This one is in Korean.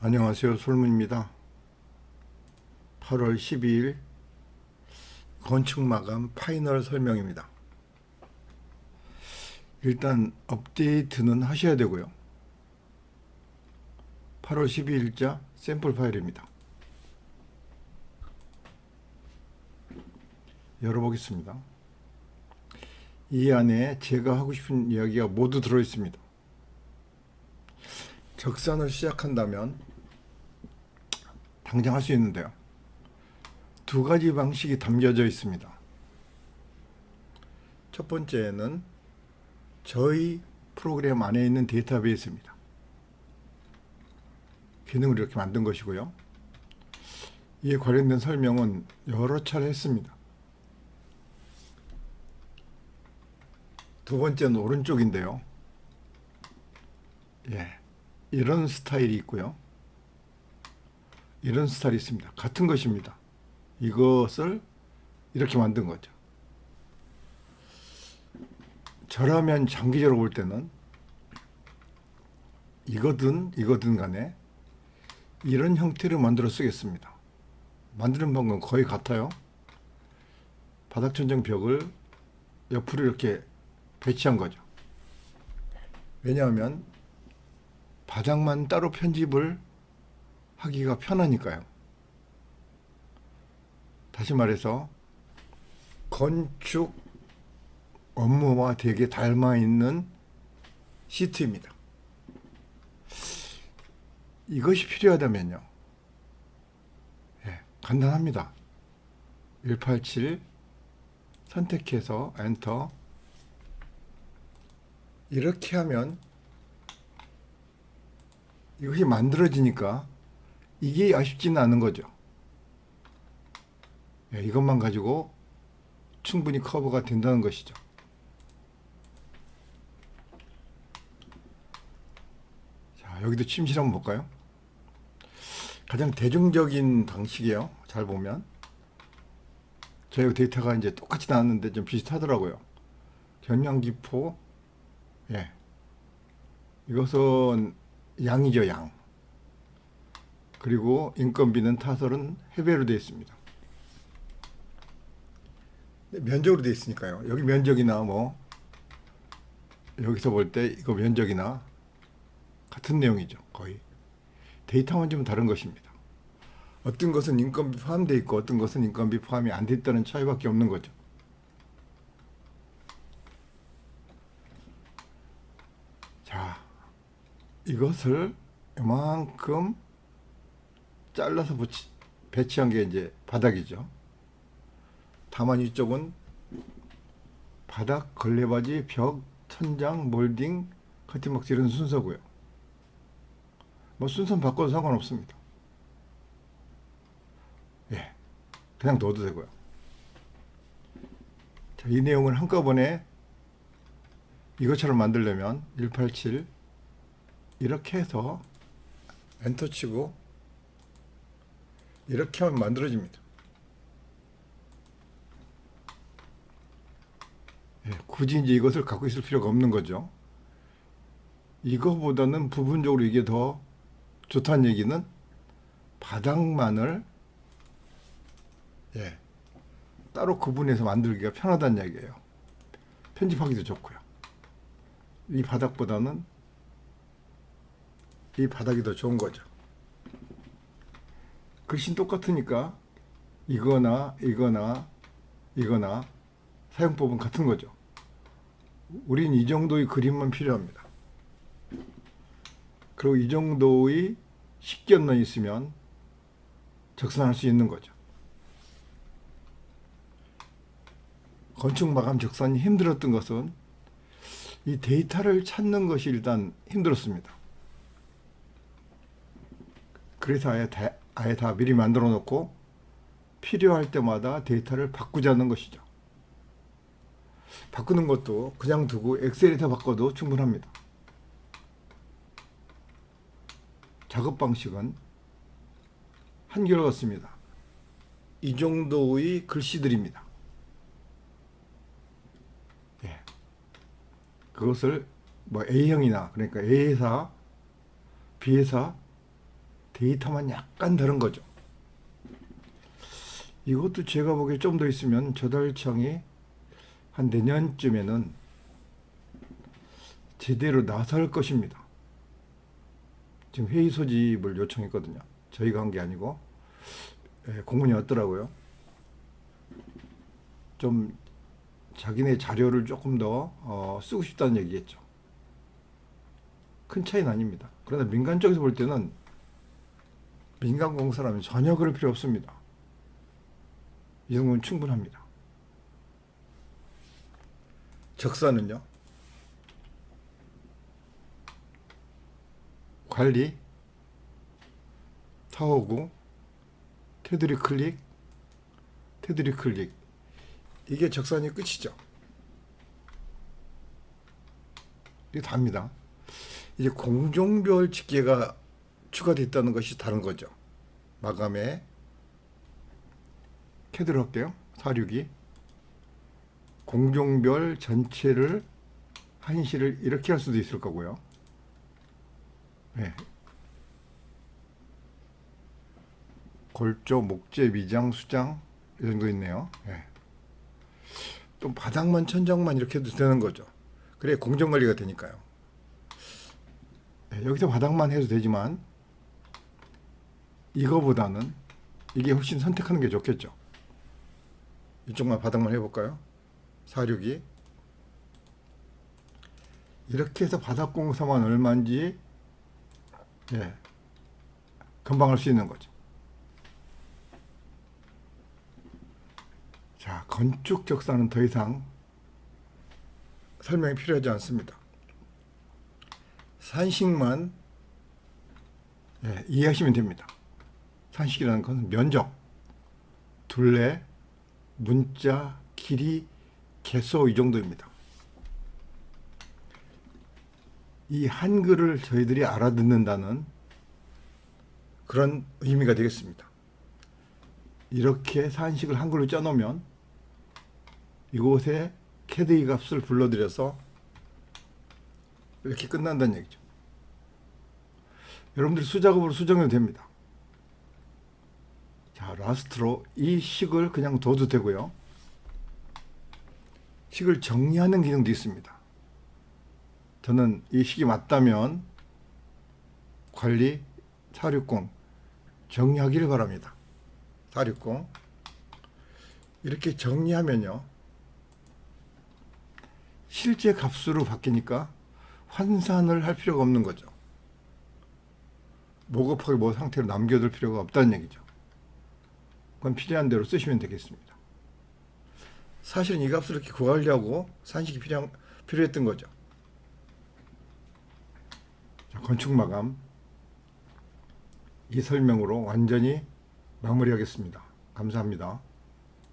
안녕하세요. 솔문입니다. 8월 12일 건축 마감 파이널 설명입니다. 일단 업데이트는 하셔야 되고요. 8월 12일자 샘플 파일입니다. 열어보겠습니다. 이 안에 제가 하고 싶은 이야기가 모두 들어 있습니다. 적산을 시작한다면 당장 할 수 있는데요. 두 가지 방식이 담겨져 있습니다. 첫 번째는 저희 프로그램 안에 있는 데이터베이스입니다. 기능을 이렇게 만든 것이고요. 이에 관련된 설명은 여러 차례 했습니다. 두 번째는 오른쪽인데요. 예. 이런 스타일이 있고요. 이런 스타일이 있습니다. 같은 것입니다. 이것을 이렇게 만든 거죠. 저라면 장기적으로 볼 때는 이거든 이거든 간에 이런 형태를 만들어 쓰겠습니다. 만드는 방법은 거의 같아요. 바닥 천정 벽을 옆으로 이렇게 배치한 거죠. 왜냐하면 바닥만 따로 편집을 하기가 편하니까요. 다시 말해서 건축 업무와 되게 닮아 있는 시트입니다. 이것이 필요하다면요. 예, 간단합니다. 187 선택해서 엔터 이렇게 하면 이것이 만들어지니까 이게 아쉽지는 않은 거죠. 예, 이것만 가지고 충분히 커버가 된다는 것이죠. 자, 여기도 침실 한번 볼까요? 가장 대중적인 방식이에요. 잘 보면. 저희 데이터가 이제 똑같이 나왔는데 좀 비슷하더라고요. 전량기포, 예. 이것은 양이죠, 양. 그리고 인건비는 타설은 해배로 되어 있습니다. 네, 면적으로 되어 있으니까요. 여기 면적이나 뭐 여기서 볼 때 이거 면적이나 같은 내용이죠, 거의. 데이터만 좀 다른 것입니다. 어떤 것은 인건비 포함되어 있고 어떤 것은 인건비 포함이 안 됐다는 차이밖에 없는 거죠. 자, 이것을 이만큼 잘라서 붙이, 배치한 게 이제 바닥이죠. 다만 이쪽은 바닥, 걸레바지, 벽, 천장, 몰딩, 커팅박스 이런 순서고요. 뭐 순서 바꿔도 상관없습니다. 예, 그냥 넣어도 되고요. 자, 이 내용을 한꺼번에 이것처럼 만들려면 187 이렇게 해서 엔터 치고 이렇게 하면 만들어집니다. 예, 굳이 이제 이것을 갖고 있을 필요가 없는 거죠. 이거보다는 부분적으로 이게 더 좋다는 얘기는 바닥만을 예, 따로 구분해서 만들기가 편하다는 얘기예요. 편집하기도 좋고요. 이 바닥보다는 이 바닥이 더 좋은 거죠. 글씨 똑같으니까 이거나 이거나 이거나 사용법은 같은 거죠. 우린 이 정도의 그림만 필요합니다. 그리고 이 정도의 식견만 있으면 적선할 수 있는 거죠. 건축 마감 적선이 힘들었던 것은 이 데이터를 찾는 것이 일단 힘들었습니다. 그래서 아예 다, 아예 다 미리 만들어 놓고 필요할 때마다 데이터를 바꾸자는 것이죠. 바꾸는 것도 그냥 두고 엑셀에서 바꿔도 충분합니다. 작업 방식은 한결같습니다. 이 정도의 글씨들입니다. 예. 그것을 뭐 A형이나 그러니까 A회사, B회사 데이터만 약간 다른 거죠. 이것도 제가 보기에 좀 더 있으면 저달청이 한 내년쯤에는 제대로 나설 것입니다. 지금 회의 소집을 요청했거든요. 저희가 한 게 아니고 예, 공문이 왔더라고요. 좀 자기네 자료를 조금 더 어, 쓰고 싶다는 얘기겠죠. 큰 차이는 아닙니다. 그러나 민간 쪽에서 볼 때는 민간 공사라면 전혀 그럴 필요 없습니다. 이 정도는 충분합니다. 적사는요? 관리, 타워구, 테두리 클릭, 테두리 클릭. 이게 적산이 끝이죠. 이게 답니다. 이제 공종별 집계가 추가됐다는 것이 다른 거죠. 마감에 캐드로 할게요. 사륙이 공종별 전체를 한시를 이렇게 할 수도 있을 거고요. 네. 골조, 목재, 미장, 수장 이 정도 있네요. 네. 또 바닥만 천장만 이렇게 해도 되는 거죠. 그래 공정 관리가 되니까요. 네, 여기서 바닥만 해도 되지만 이거보다는 이게 훨씬 선택하는 게 좋겠죠. 이쪽만 바닥만 해볼까요? 사륙이 이렇게 해서 바닥 공사만 얼마인지 예, 금방 할 수 있는 거죠. 자, 건축 적사는 더 이상 설명이 필요하지 않습니다. 산식만 예, 이해하시면 됩니다. 산식이라는 것은 면적, 둘레, 문자, 길이, 개수 이 정도입니다. 이 한글을 저희들이 알아듣는다는 그런 의미가 되겠습니다. 이렇게 산식을 한글로 짜놓으면 이곳에 캐드이 값을 불러들여서 이렇게 끝난다는 얘기죠. 여러분들이 수작업으로 수정해도 됩니다. 자, 라스트로 이 식을 그냥 둬도 되고요. 식을 정리하는 기능도 있습니다. 저는 이 식이 맞다면 관리 460 정리하기를 바랍니다. 460 이렇게 정리하면요. 실제 값으로 바뀌니까 환산을 할 필요가 없는 거죠. 모급하게 뭐 상태로 남겨둘 필요가 없다는 얘기죠. 그건 필요한 대로 쓰시면 되겠습니다. 사실은 이 값을 이렇게 구하려고 산식이 필요, 필요했던 거죠. 자, 건축 마감. 이 설명으로 완전히 마무리하겠습니다. 감사합니다.